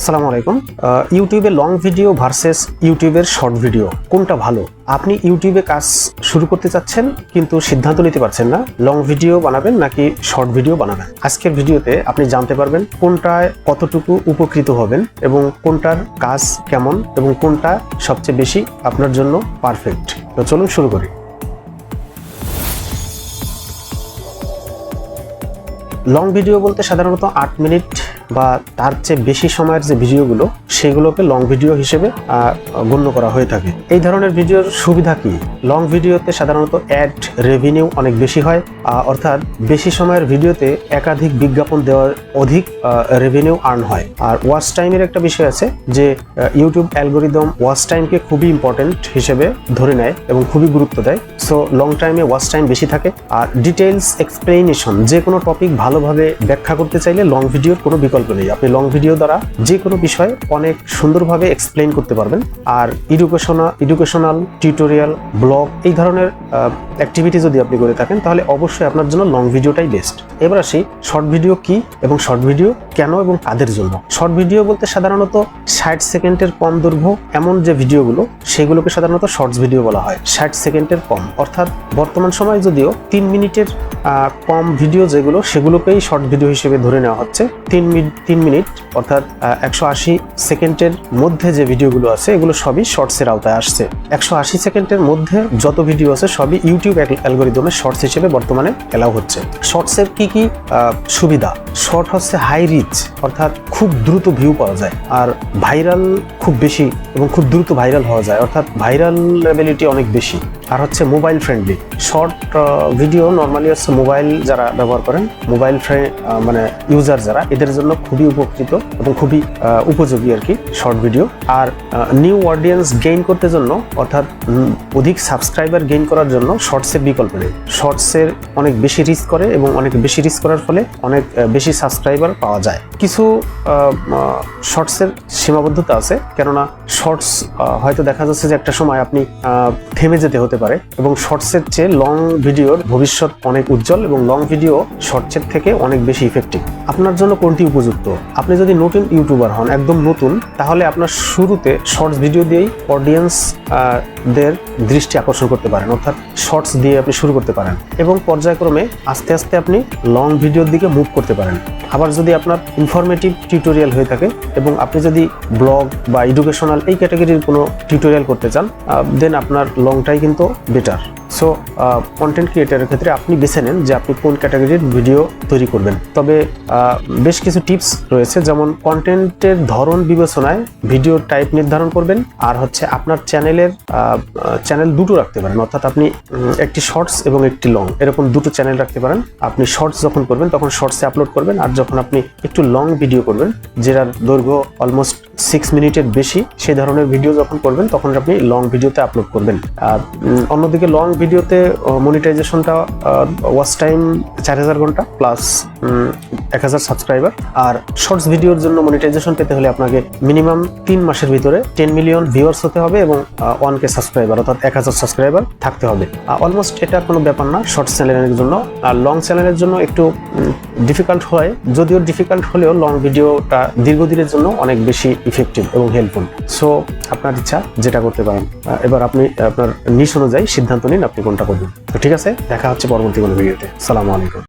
আসসালামু আলাইকুম। ইউটিউবে লং ভিডিও ভার্সেস ইউটিউবের শর্ট ভিডিও কোনটা ভালো? আপনি ইউটিউবে কাজ শুরু করতে চাচ্ছেন, কিন্তু সিদ্ধান্ত নিতে পারছেন না লং ভিডিও বানাবেন নাকি শর্ট ভিডিও বানাবেন? আজকের ভিডিওতে আপনি জানতে পারবেন কোনটায় কতটুকু উপকৃত হবেন এবং কোনটার কাজ কেমন এবং কোনটা সবচেয়ে বেশি আপনার জন্য পারফেক্ট তো চলুন শুরু করি। লং ভিডিও বলতে সাধারণত আট মিনিট বা তার চেয়ে বেশি সময়ের যে ভিডিওগুলো, সেগুলোকে লং ভিডিও হিসেবে গণ্য করা হয়ে থাকে। এই ধরনের ভিডিওর সুবিধা কি? লং ভিডিওতে সাধারণত অ্যাড রেভিনিউ অনেক বেশি হয় অর্থাৎ বেশি সময়ের ভিডিওতে একাধিক বিজ্ঞাপন দেওয়ার অধিক রেভিনিউ আর্ন হয়। আর ওয়াচ টাইমের একটা বিষয় আছে যে ইউটিউব অ্যালগোরিদম ওয়াচ টাইমকে খুবই ইম্পর্টেন্ট হিসেবে ধরে নেয় এবং খুবই গুরুত্ব দেয়। সো লং টাইমে ওয়াচ টাইম বেশি থাকে। আর ডিটেলস এক্সপ্লেনেশন যে কোনো টপিক ভালোভাবে ব্যাখ্যা করতে চাইলে লং ভিডিওর কোনো বিকল্প নেই। আপনি লং ভিডিও দ্বারা যে কোনো বিষয় অনেক সুন্দরভাবে এক্সপ্লেন করতে পারবেন। আর এডুকেশনাল এডুকেশনাল টিউটোরিয়াল ব্লগ এই ধরনের অ্যাক্টিভিটি যদি আপনি করে থাকেন, তাহলে অবশ্যই আপনার জন্য লং ভিডিওটাই বেস্ট এবার আসি শর্ট ভিডিও কি এবং শর্ট ভিডিও কেন এবং কাদের জন্য? শর্ট ভিডিও বলতে সাধারণত ষাট সেকেন্ডের কম দৈর্ঘ্য এমন যে ভিডিওগুলো সেগুলোকে সাধারণত শর্টস ভিডিও বলা হয়। ষাট সেকেন্ডের কম। অর্থাৎ বর্তমান সময় যদিও তিন মিনিটের কম ভিডিও যেগুলো, সেগুলোকেই শর্ট ভিডিও হিসেবে ধরে নেওয়া হচ্ছে। তিন মিনিট তিন মিনিট অর্থাৎ একশো আশি সেকেন্ডের মধ্যে যে ভিডিওগুলো আছে, এগুলো সবই শর্টসের আওতায় আসছে। একশো আশি সেকেন্ডের মধ্যে যত ভিডিও আছে, সবই ইউটিউব অ্যালগোরিদমে শর্টস হিসেবে বর্তমানে এলাও হচ্ছে। শর্টসের কি কি সুবিধা? শর্ট হচ্ছে হাই রিচ অর্থাৎ খুব দ্রুত ভিউ পাওয়া যায়। আর ভাইরাল খুব বেশি এবং খুব দ্রুত ভাইরাল হওয়া যায়। অর্থাৎ ভাইরাল লেবিলিটি অনেক বেশি। আর হচ্ছে mobile friendly short video normally হচ্ছে মোবাইল যারা ব্যবহার করেন মোবাইল ফ্রেন্ড মানে ইউজার যারা, এদের জন্য খুবই উপকৃত এবং খুবই উপযোগী আর কি শর্ট ভিডিও আর নিউ অডিয়েন্স গেইন করতে জন্য, অর্থাৎ অধিক সাবস্ক্রাইবার গেইন করার জন্য শর্টসের বিকল্প নেই। শর্টসের অনেক বেশি রিস্ক করে এবং অনেক বেশি রিস্ক করার ফলে অনেক বেশি সাবস্ক্রাইবার পাওয়া যায়। কিছু শর্টসের সীমাবদ্ধতা আছে, কেননা শর্টস হয়তো দেখা যাচ্ছে যে একটা সময় আপনি থেমে যেতে হতে পারে এবং শর্টসের চেয়ে লং ভিডিওর ভবিষ্যৎ অনেক উজ্জ্বল এবং লং ভিডিও শর্টসের থেকে অনেক বেশি ইফেক্টিভ আপনার জন্য কোনটি উপযুক্ত? আপনি যদি নতুন ইউটিউবার হন, একদম নতুন, তাহলে আপনার শুরুতে শর্টস ভিডিও দিয়েই অডিয়েন্স দের দৃষ্টি আকর্ষণ করতে পারেন, অর্থাৎ শর্টস দিয়ে আপনি শুরু করতে পারেন এবং পর্যায়ক্রমে আস্তে আস্তে আপনি লং ভিডিওর দিকে মুভ করতে পারেন। আবার যদি আপনার ইনফরমেটিভ টিউটোরিয়াল হয়ে থাকে এবং আপনি যদি ব্লগ বা এডুকেশনাল এই ক্যাটাগরির কোনো টিউটোরিয়াল করতে চান দেন আপনার লংটাই কিন্তু বেটার সো কন্টেন্ট ক্রিয়েটারের ক্ষেত্রে আপনি বেছে নেন যে আপনি কোন ক্যাটাগরির ভিডিও তৈরি করবেন। তবে বেশ কিছু টিপস রয়েছে, যেমন কন্টেন্টের ধরন বিবেচনায় ভিডিও টাইপ নির্ধারণ করবেন, আর হচ্ছে আপনার চ্যানেলের চ্যানেল দুটো রাখতে পারেন। অর্থাৎ আপনি একটি শর্টস এবং একটি লং এরকম দুটো চ্যানেল রাখতে পারেন। আপনি শর্টস যখন করবেন, তখন শর্টসে আপলোড করবেন, আর যখন আপনি একটু লং ভিডিও করবেন, যেটার দৈর্ঘ্য অলমোস্ট সিক্স মিনিটের বেশি, সেই ধরনের ভিডিও যখন করবেন, তখন আপনি লং ভিডিওতে আপলোড করবেন। অন্যদিকে লং ভিডিওতে মনিটাইজেশনটা ওয়াচ টাইম চার হাজার ঘণ্টা প্লাস এক হাজার সাবস্ক্রাইবার আর শর্টস ভিডিওর জন্য মনিটাইজেশন পেতে হলে আপনাকে মিনিমাম তিন মাসের ভিতরে টেন মিলিয়ন ভিউয়ার্স হতে হবে এবং ওয়ান কে সাবস্ক্রাইবার অর্থাৎ এক হাজার সাবস্ক্রাইবার থাকতে হবে। অলমোস্ট এটা কোনো ব্যাপার না শর্টস চ্যানেলের জন্য। আর লং চ্যানেলের জন্য একটু ডিফিকাল্ট হয়, যদিও ডিফিকাল্ট হলেও লং ভিডিওটা দীর্ঘদিনের জন্য অনেক বেশি ইফেক্টিভ এবং হেল্পফুল সো আপনার ইচ্ছা যেটা করতে পারেন এবার আপনি, আপনার নিশ অনুযায়ী সিদ্ধান্ত নিন আপনি কোনটা করবেন। তো ঠিক আছে, দেখা হচ্ছে পরবর্তী কোনো ভিডিওতে সালামু আলাইকুম।